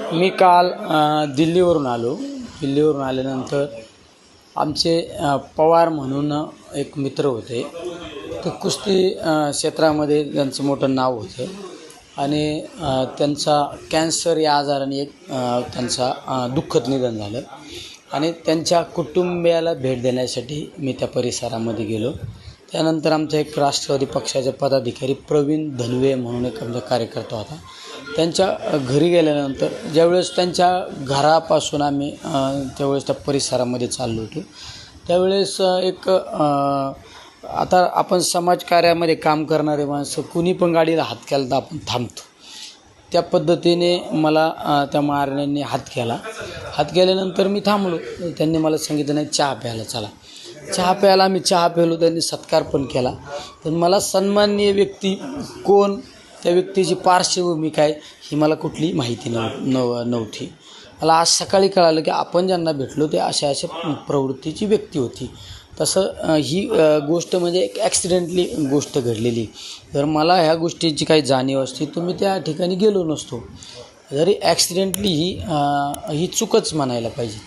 मी काल दिल्लीवरून आलो. दिल्लीवरून आल्यानंतर आमचे पवार म्हणून एक मित्र होते. ते कुस्ती क्षेत्रामध्ये त्यांचं मोठं नाव होतं. आणि त्यांचा कॅन्सर या आजाराने एक त्यांचा दुःखद निधन झालं. आणि त्यांच्या कुटुंबियाला भेट देण्यासाठी मी त्या परिसरामध्ये गेलो. त्यानंतर आमचा एक राष्ट्रवादी पक्षाचे पदाधिकारी प्रवीण धनवे म्हणून एक आमचा कार्यकर्ता होता. त्यांच्या घरी गेल्यानंतर ज्यावेळेस त्यांच्या घरापासून आम्ही त्यावेळेस त्या परिसरामध्ये चाललो होतो. त्यावेळेस एक आता आपण समाजकार्यामध्ये काम करणारे माणसं कुणी पण गाडीला हात केला तर आपण थांबतो. त्या पद्धतीने मला त्या मारण्याने हात केला. हात केल्यानंतर मी थांबलो. त्यांनी मला सांगितलं नाही चहा प्यायला चला. चहा प्यायला आम्ही चहा प्यालो त्यांनी सत्कार पण केला. तर मला सन्माननीय व्यक्ती कोण? त्या व्यक्तीची पार्श्वभूमी काय ही मला कुठली माहिती नव नव नव्हती. मला आज सकाळी कळालं की आपण ज्यांना भेटलो ते अशा अशा प्रवृत्तीची व्यक्ती होती. तसं ही गोष्ट म्हणजे एक ॲक्सिडेंटली गोष्ट घडलेली. जर मला ह्या गोष्टीची काही जाणीव असती तर मी त्या ठिकाणी गेलो नसतो. जरी ॲक्सिडेंटली ही ही चूकच म्हणायला पाहिजे.